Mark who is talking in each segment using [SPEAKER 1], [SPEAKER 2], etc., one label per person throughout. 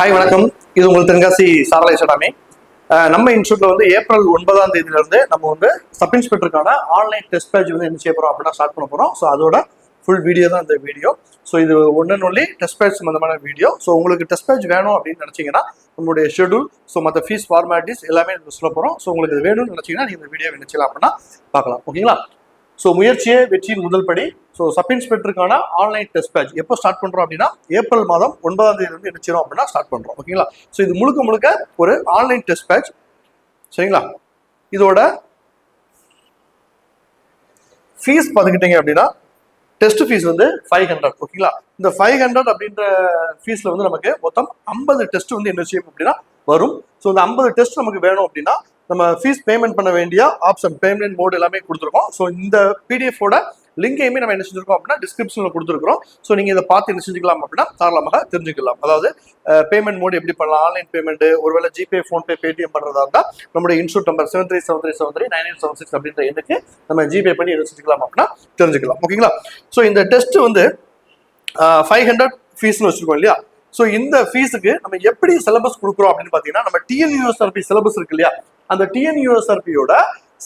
[SPEAKER 1] Hi வணக்கம். இது உங்கள் தென்காசி சாரலை சடாமி நம்ம இன்ஸ்டியூட்ல வந்து ஏப்ரல் ஒன்பதாம் தேதியிலிருந்து நம்ம வந்து சப் இன்ஸ்பெக்டருக்கான ஆன்லைன் டெஸ்ட் பேஜ் வந்து என்ன செய்ய போறோம் அப்படின்னா ஸ்டார்ட் பண்ண போறோம். ஸோ அதோட ஃபுல் வீடியோ தான் இந்த வீடியோ ஸோ இது ஒன்று ஒன்லி டெஸ்ட் பேட்ச் சம்மந்தமான வீடியோ ஸோ உங்களுக்கு டெஸ்ட் பேட்ச் வேணும் அப்படின்னு நினைச்சீங்கன்னா நம்மளுடைய ஷெடியூல் ஸோ மற்ற ஃபீஸ் ஃபார்மாலிட்டிஸ் எல்லாமே சொல்ல போகிறோம் ஸோ உங்களுக்கு இது வேணும்னு நினச்சிங்கன்னா நீங்கள் இந்த வீடியோ நினைச்சலாம் அப்படின்னா பார்க்கலாம். ஓகேங்களா ஸோ முயற்சியே வெற்றியின் முதல் படி. ஸோ சப் இன்ஸ்பெக்டருக்கான ஆன்லைன் டெஸ்ட் பேட்ச் எப்போ ஸ்டார்ட் பண்ணுறோம் அப்படின்னா ஏப்ரல் மாதம் ஒன்பதாம் தேதி வந்து நினைச்சிரும் அப்படின்னா ஸ்டார்ட் பண்ணுறோம் ஓகேங்களா ஸோ இது முழுக்க முழுக்க ஒரு ஆன்லைன் டெஸ்ட் பேட்ச் சரிங்களா? இதோட ஃபீஸ் பார்த்துக்கிட்டீங்க அப்படின்னா டெஸ்ட் ஃபீஸ் வந்து ஃபைவ் ஹண்ட்ரட் ஓகேங்களா இந்த ஃபைவ் ஹண்ட்ரட் அப்படின்ற ஃபீஸில் வந்து நமக்கு மொத்தம் ஐம்பது டெஸ்ட் வந்து என்ன செய்யும் அப்படின்னா வரும். ஸோ இந்த ஐம்பது டெஸ்ட் நமக்கு வேணும் அப்படின்னா நம்ம ஃபீஸ் பேமெண்ட் பண்ண வேண்டிய ஆப்ஷன் பேமெண்ட் மோட் எல்லாமே கொடுத்துருக்கோம். ஸோ இந்த பிடிஎஃபோட லிங்கையுமே நம்ம என்ன செஞ்சிருக்கோம் அப்படின்னா டிஸ்கிரிப்ஷனில் கொடுத்துருக்கோம் ஸோ நீங்கள் இதை பார்த்து என்ன செஞ்சுக்கலாம் அப்படின்னா தாராளமாக தெரிஞ்சுக்கலாம். அதாவது பேமெண்ட் மோட் எப்படி பண்ணலாம் ஆன்லைன் பேமெண்ட் ஒருவேளை ஜிபே ஃபோன்பே பேடிஎம் பண்ணுறதா இருந்தால் நம்மளுடைய institute number seven three seven three seven three nine eight seven six அப்படின்ற எண்ணுக்கு நம்ம ஜிபே பண்ணி என்ன செஞ்சுக்கலாம் அப்படின்னா தெரிஞ்சுக்கலாம். ஓகேங்களா ஸோ இந்த டெஸ்ட் வந்து ஃபைவ் ஹண்ட்ரட் ஃபீஸ்னு வச்சுருக்கோம் இல்லையா? ஸோ இந்த ஃபீஸுக்கு நம்ம எப்படி சிலபஸ் கொடுக்குறோம் அப்படின்னு பார்த்தீங்கன்னா நம்ம டிஎன்யூஎஸ்ஆர்பி சிலபஸ் இருக்கு இல்லையா? அந்த டிஎன்யூஎஸ்ஆர்பியோட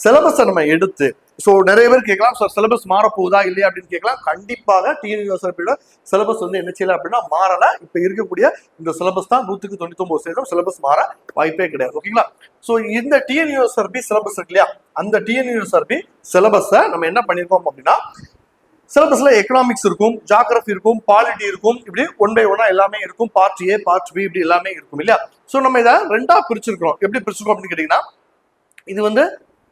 [SPEAKER 1] சிலபஸை நம்ம எடுத்து ஸோ நிறைய பேர் கேட்கலாம் சார் சிலபஸ் மாறப்போகுதா? இல்லையா? அப்படின்னு கேட்கலாம். கண்டிப்பாக டிஎன்யூஎஸ்ஆர்பியோட சிலபஸ் வந்து என்ன செய்யல அப்படின்னா மாறல. இப்போ இருக்கக்கூடிய இந்த சிலபஸ் தான் நூற்றுக்கு தொண்ணூத்தொம்பது சதவீதம் சிலபஸ் மாற வாய்ப்பே கிடையாது. ஓகேங்களா? ஸோ இந்த டிஎன்யூஎஸ்ஆர்பி சிலபஸ் இருக்கு இல்லையா? அந்த டிஎன்யூஎஸ்ஆர்பி சிலபஸை நம்ம என்ன பண்ணியிருக்கோம் அப்படின்னா சிலபஸ்ல எக்கனாமிக்ஸ் இருக்கும் ஜாகிரபி இருக்கும் பாலிட்டி இருக்கும் இப்படி ஒன் பை ஒன்னா எல்லாமே இருக்கும் பார்ட் ஏ பார்ட் பி இப்படி எல்லாமே இருக்கும் இல்லையா? ஸோ நம்ம இதை ரெண்டா பிரிச்சிருக்கிறோம். எப்படி பிரிச்சிருக்கோம் அப்படின்னு கேட்டீங்கன்னா இது வந்து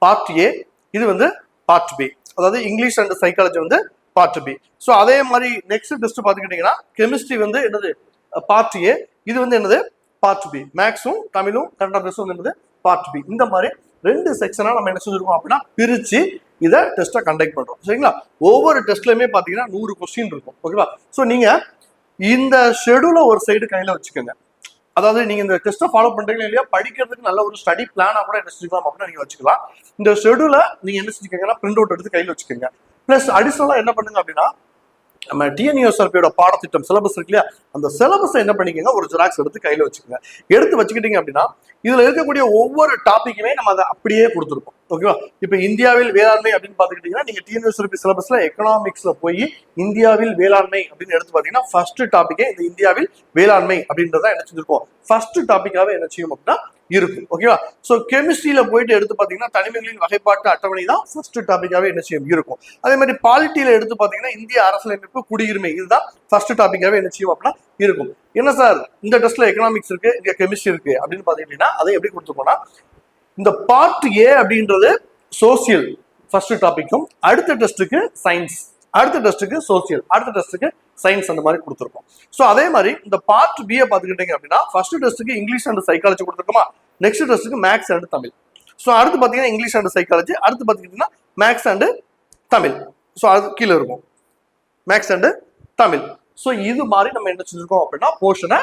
[SPEAKER 1] பார்ட் ஏ இது வந்து பார்ட் பி அதாவது இங்கிலீஷ் அண்ட் சைக்காலஜி வந்து பார்ட் பி ஸோ அதே மாதிரி நெக்ஸ்ட் டெஸ்ட் பார்த்துக்கிட்டிங்கன்னா கெமிஸ்ட்ரி வந்து என்னது? பார்ட் ஏ இது வந்து என்னது? பார்ட் பி மேக்ஸும் தமிழும் கன்னட பேசும் வந்து என்னது? பார்ட் பி இந்த மாதிரி ரெண்டு செக்ஷனாக நம்ம என்ன செஞ்சிருக்கோம் அப்படின்னா பிரித்து இதை டெஸ்ட்டை கண்டக்ட் பண்ணுறோம் சரிங்களா? ஒவ்வொரு டெஸ்ட்லையுமே பார்த்தீங்கன்னா நூறு கொஸ்டின் இருக்கும். ஓகேவா ஸோ நீங்கள் இந்த ஷெடியூலை ஒரு சைடு கையில் வச்சுக்கோங்க. அதாவது நீங்கள் இந்த டெஸ்ட்டை ஃபாலோ பண்றீங்களா இல்லையா? படிக்கிறதுக்கு நல்ல ஒரு ஸ்டடி பிளானாக கூட என்ன செஞ்சுக்கலாம் அப்படின்னா நீங்கள் வச்சுக்கலாம். இந்த ஷெடியூலை நீங்கள் என்ன செஞ்சுக்கோங்கன்னா பிரிண்ட் அவுட் எடுத்து கையில் வச்சுக்கோங்க. ப்ளஸ் அடிஷ்னலாக என்ன பண்ணுங்க அப்படின்னா நம்ம டிஎன்யூஎஸ்ஆர்பியோட பாடத்திட்டம் சிலபஸ் இருக்கு இல்லையா? அந்த சிலபஸை என்ன பண்ணிக்கோங்க? ஒரு ஜெராக்ஸ் எடுத்து கையில் வச்சுக்கோங்க. எடுத்து வச்சுக்கிட்டீங்க அப்படின்னா இதில் இருக்கக்கூடிய ஒவ்வொரு டாப்பிக்குமே நம்ம அதை அப்படியே கொடுத்துருப்போம். ஓகேவா இப்போ இந்தியாவில் வேளாண்மை அப்படின்னு பார்த்துக்கிட்டீங்கன்னா நீங்கள் டிஎன்யூஎஸ்ஆர்பி சிலபஸில் எக்கனாமிக்ஸில் போய் இந்தியாவில் வேளாண்மை அப்படின்னு எடுத்து பார்த்தீங்கன்னா ஃபர்ஸ்ட் டாப்பிக்கே இந்த இந்தியாவில் வேளாண்மை அப்படின்றத என்ன செஞ்சிருக்கோம் ஃபர்ஸ்ட் டாப்பிக்காக என்ன செய்யும் அப்படின்னா இருக்கும் ஓகேவா ஸோ கெமிஸ்ட்ரியில போயிட்டு எடுத்து பார்த்தீங்கன்னா தனிமைகளின் வகைப்பாட்டு அட்டவணை தான் ஃபர்ஸ்ட் டாப்பிக்காகவே என்ன செய்யும்? இருக்கும். அதே மாதிரி பாலிட்டியில எடுத்து பார்த்தீங்கன்னா இந்திய அரசியலமைப்பு குடியுரிமை. இதுதான் ஃபர்ஸ்ட் டாப்பிக்காகவே என்ன செய்யும் அப்படின்னா இருக்கும். என்ன சார்? இந்த டெஸ்ட்ல எக்கனாமிக்ஸ் இருக்கு இங்க கெமிஸ்ட்ரி இருக்கு அப்படின்னு பாத்தீங்கன்னா அதை எப்படி கொடுத்துருக்கோம்னா இந்த பார்ட் ஏ அப்படின்றது சோசியல் ஃபர்ஸ்ட் டாபிக்கும் அடுத்த டெஸ்ட்டுக்கு சயின்ஸ் அடுத்த டெஸ்ட்டுக்கு சோசியல் அடுத்த டெஸ்ட்டுக்கு சயின்ஸ் அந்த மாதிரி கொடுத்துருக்கோம். ஸோ அதே மாதிரி இந்த பார்ட் பியை பார்த்துக்கிட்டீங்க அப்படின்னா ஃபர்ஸ்ட் டெஸ்ட்டுக்கு இங்கிலீஷ் அண்ட் சைக்காலஜி கொடுத்துருக்கோமா? நெக்ஸ்ட் டெஸ்ட்டுக்கு மேக்ஸ் அண்ட் தமிழ். ஸோ அடுத்து பார்த்தீங்கன்னா இங்கிலீஷ் அண்ட் சைக்காலஜி அடுத்து பார்த்துக்கிட்டிங்கன்னா மேக்ஸ் அண்டு தமிழ். ஸோ அது கீழே இருக்கும். Maths and Tamil. ஸோ இது மாதிரி நம்ம என்ன செஞ்சிருக்கோம் அப்படின்னா போர்ஷனை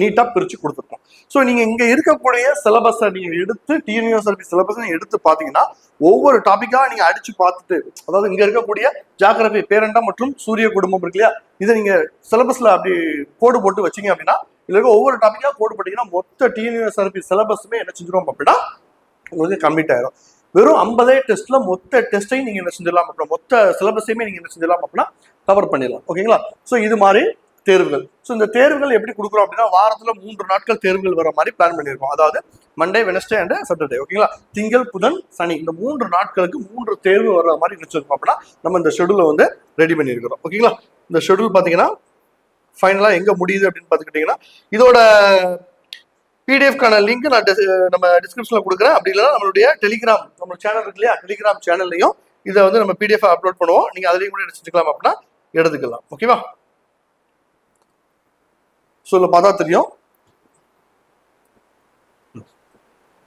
[SPEAKER 1] நீட்டாக பிரித்து கொடுத்துருக்கோம். ஸோ நீங்கள் இங்கே இருக்கக்கூடிய சிலபஸை நீங்கள் எடுத்து டிஎன்யூஎஸ்ஆர்பி சிலபஸை எடுத்து பார்த்தீங்கன்னா ஒவ்வொரு டாப்பிக்காக நீங்கள் அடித்து பார்த்துட்டு அதாவது இங்கே இருக்கக்கூடிய ஜாகிரபி பேரண்டா மற்றும் சூரிய குடும்பம் இருக்கு இல்லையா? இதை நீங்கள் சிலபஸில் அப்படி கோடு போட்டு வச்சீங்க அப்படின்னா இதில் இருக்க ஒவ்வொரு டாப்பிக்காக கோடு போட்டிங்கன்னா மொத்த டிஎன்யூஎஸ்எல்பி சிலபஸுமே என்ன செஞ்சிடும் அப்படின்னா உங்களுக்கு கம்ப்ளீட் ஆயிரும். வெறும் ஐம்பதே டெஸ்ட்ல மொத்த டெஸ்ட்டையும் நீங்க என்ன செஞ்சிடலாம் அப்படின்னா மொத்த சிலபஸையுமே நீங்க என்ன செஞ்சிடலாம் அப்படின்னா கவர் பண்ணிடலாம். ஓகேங்களா ஸோ இது மாதிரி தேர்வுகள். ஸோ இந்த தேர்வுகள் எப்படி கொடுக்குறோம் அப்படின்னா வாரத்தில் மூன்று நாட்கள் தேர்வுகள் வர மாதிரி பிளான் பண்ணியிருக்கோம். அதாவது மண்டே வெனஸ்டே அண்ட் சாட்டர்டே ஓகேங்களா திங்கள் புதன் சனி. இந்த மூன்று நாட்களுக்கு மூன்று தேர்வு வர மாதிரி நினைச்சிருக்கோம் அப்படின்னா நம்ம இந்த ஷெடியூலை வந்து ரெடி பண்ணியிருக்கிறோம் ஓகேங்களா இந்த ஷெடியூல் பார்த்தீங்கன்னா ஃபைனலாக எங்கே முடியுது அப்படின்னு பார்த்துக்கிட்டிங்கன்னா இதோட பிடிஎஃப்கான லிங்க் நான் நம்ம டிஸ்கிரிப்ஷனில் கொடுக்குறேன். அப்படி இல்லைன்னா நம்மளுடைய டெலிகிராம் நம்ம சேனல் இருக்கு இல்லையா? டெலிகிராம் சேனல்லையும் இதை வந்து நம்ம பிடிஎஃப் அப்லோட் பண்ணுவோம். நீங்கள் அதுலேயும் கூட எடுத்துக்கலாம் அப்படின்னா எடுத்துக்கலாம் ஓகேவா ஸோ இதில் பார்த்தா தெரியும்.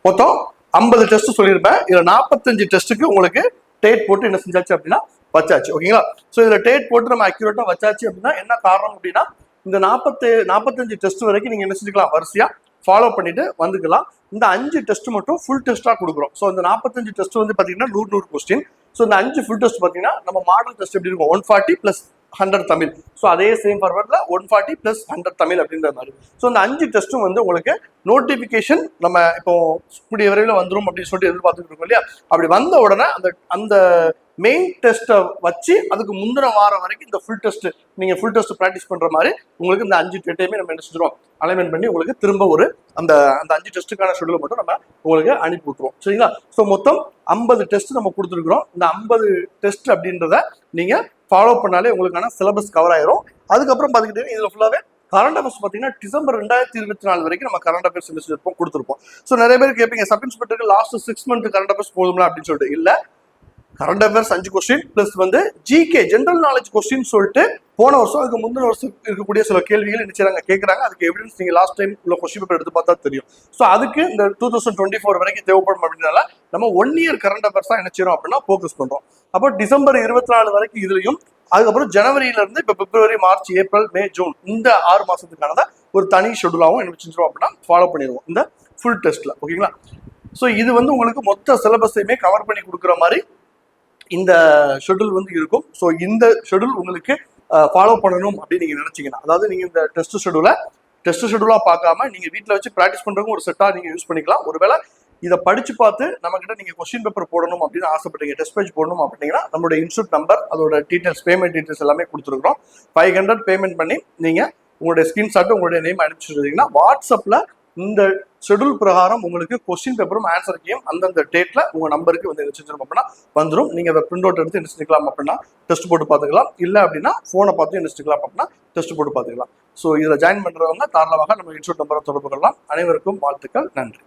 [SPEAKER 1] மொத்தம் ஐம்பது டெஸ்ட் சொல்லியிருப்பேன். இதில் நாற்பத்தஞ்சு டெஸ்ட்டுக்கு உங்களுக்கு டேட் போட்டு என்ன செஞ்சாச்சு அப்படின்னா வச்சாச்சு. ஓகேங்களா ஸோ இதில் டேட் போட்டு நம்ம அக்யூரேட்டாக வச்சாச்சு அப்படின்னா என்ன காரணம் அப்படின்னா இந்த நாற்பத்து நாற்பத்தஞ்சு டெஸ்ட் வரைக்கும் நீங்கள் என்ன செஞ்சுக்கலாம்? வரிசையாக ஃபாலோ பண்ணிட்டு வந்துக்கலாம். இந்த அஞ்சு டெஸ்ட் மட்டும் ஃபுல் டெஸ்ட்டாக கொடுக்குறோம். ஸோ இந்த நாற்பத்தஞ்சு டெஸ்ட் வந்து பார்த்தீங்கன்னா நூறு நூறு கொஸ்டின் ஸோ இந்த அஞ்சு ஃபுல் டெஸ்ட் பார்த்தீங்கன்னா நம்ம மாடல் டெஸ்ட் எப்படி இருக்கும்? One forty plus hundred Tamil. So அதே same ஃபார்வர்டில் one forty plus hundred Tamil அப்படின்ற மாதிரி. ஸோ அந்த அஞ்சு டெஸ்ட்டும் வந்து உங்களுக்கு நோட்டிஃபிகேஷன் நம்ம இப்போ கூடிய விரைவில் வந்துடும் அப்படின்னு சொல்லிட்டு எதிர்பார்த்துட்டு இருக்கோம் இல்லையா? அப்படி வந்த உடனே அந்த அந்த மெயின் டெஸ்ட்டை வச்சு அதுக்கு முந்தின வாரம் வரைக்கும் இந்த ஃபுல் டெஸ்ட் நீங்கள் ஃபுல் டெஸ்ட் ப்ராக்டிஸ் பண்ணுற மாதிரி உங்களுக்கு இந்த அஞ்சு டெட்டையுமே நம்ம என்ன செஞ்சிடும் அலைன்மெண்ட் பண்ணி உங்களுக்கு திரும்ப ஒரு அந்த அந்த அஞ்சு டெஸ்ட்டுக்கான ஷெடியூல் மட்டும் நம்ம உங்களுக்கு அனுப்பி விட்டுருவோம். சரிங்களா? ஸோ மொத்தம் ஐம்பது டெஸ்ட் நம்ம கொடுத்துருக்குறோம். இந்த ஐம்பது டெஸ்ட் அப்படின்றத நீங்கள் ஃபாலோ பண்ணாலே உங்களுக்கான சிலபஸ் கவர் ஆயிரும். அதுக்கப்புறம் பார்த்துக்கிட்டீங்கன்னா இதில் ஃபுல்லாகவே கரண்ட் அஃபேர்ஸ் பார்த்தீங்கன்னா டிசம்பர் ரெண்டாயிரத்தி இருபத்தி நாலு வரைக்கும் நம்ம கரண்ட் அஃபேர்ஸ் செமிஸ்டர் கொடுத்துருப்போம். ஸோ நிறைய பேர் கேட்பீங்க sub இன்ஸ்பெக்டருக்கு last six month current affairs போதும்ல அப்படின்னு சொல்லிட்டு. இல்லை கரண்ட் அஃபேர்ஸ் அஞ்சு கொஸ்டின் ப்ளஸ் வந்து ஜிகே ஜென்ரல் நாலேஜ் கொஸ்டின் சொல்லிட்டு போன வருஷம் அதுக்கு முந்தின வருஷம் இருக்கக்கூடிய சில கேள்விகள் நினைச்சாங்க கேட்குறாங்க அதுக்கு எவிடன்ஸ் நீங்க லாஸ்ட் டைம் உள்ள கொஸ்டின் பேப்பர் எடுத்து பார்த்தா தெரியும். ஸோ அதுக்கு இந்த டூ தௌசண்ட் டுவெண்ட்டி ஃபோர் வரைக்கும் தேவைப்படும் அப்படின்னால நம்ம ஒன் இயர் கரண்ட் அஃபேர்ஸ் தான் நினைச்சிடும் அப்படின்னா ஃபோக்கஸ் பண்றோம். அப்போ டிசம்பர் இருபத்தி நாலு வரைக்கும் இதுலையும் அதுக்கப்புறம் ஜனவரியில இருந்து இப்போ பிப்ரவரி மார்ச் ஏப்ரல் மே ஜூன் இந்த ஆறு மாசத்துக்கானதை ஒரு தனி ஷெடியூலாகவும் என்ன செஞ்சிருவோம் அப்படின்னா ஃபாலோ பண்ணிடுவோம். இந்த ஃபுல் டெஸ்ட்ல ஓகேங்களா ஸோ இது வந்து உங்களுக்கு மொத்த சிலபஸையுமே கவர் பண்ணி கொடுக்குற மாதிரி இந்த ஷெடியூல் வந்து இருக்கும். ஸோ இந்த ஷெடியூல் உங்களுக்கு ஃபாலோ பண்ணணும் அப்படின்னு நீங்க நினைச்சீங்கன்னா அதாவது நீங்க இந்த டெஸ்ட் ஷெடியூலை டெஸ்ட் ஷெடியூலா பார்க்காம நீங்க வீட்டில் வச்சு ப்ராக்டிஸ் பண்றதுக்கு ஒரு செட்டா நீங்க யூஸ் பண்ணிக்கலாம். ஒருவேளை இதை படிச்சு பார்த்து நம்ம கிட்ட நீங்க கொஸ்டின் பேப்பர் போடணும் அப்படின்னு ஆசைப்பட்டீங்க டெஸ்ட் பேஜ் போடணும் அப்படின்னா நம்மளோட இன்ஸ்டியூட் நம்பர் அதோட டீடைல்ஸ் பேமெண்ட் டீடைல்ஸ் எல்லாமே கொடுத்துருக்கோம் ஃபைவ் ஹண்ட்ரட் பேமெண்ட் பண்ணி நீங்க உங்களுடைய ஸ்கிரீன்ஷாட் உங்களுடைய நேம் அனுப்பிச்சுருந்தீங்கன்னா வாட்ஸ்அப்ல இந்த ஷெடியூல் பிரகாரம் உங்களுக்கு கொஸ்டின் பேப்பரும் ஆன்சர் கேம் அந்தந்த டேட்ல உங்க நம்பருக்கு வந்து என்ன செஞ்சிடும் அப்படின்னா வந்துடும் நீங்க அதை பிரிண்ட் அவுட் எடுத்து என்ன செஞ்சுக்கலாம் அப்படின்னா டெஸ்ட் போட்டு பார்த்துக்கலாம். இல்லை அப்படின்னா ஃபோனை பார்த்து என்ன செஞ்சுக்கலாம் அப்படின்னா டெஸ்ட் போட்டு பார்த்துக்கலாம். ஸோ இதில் ஜாயின் பண்ணுறவங்க தாராளமாக நம்ம இன்ஸ்டியூட் நம்பரை தொடர்பு கொள்ளலாம். அனைவருக்கும் வாழ்த்துக்கள். நன்றி.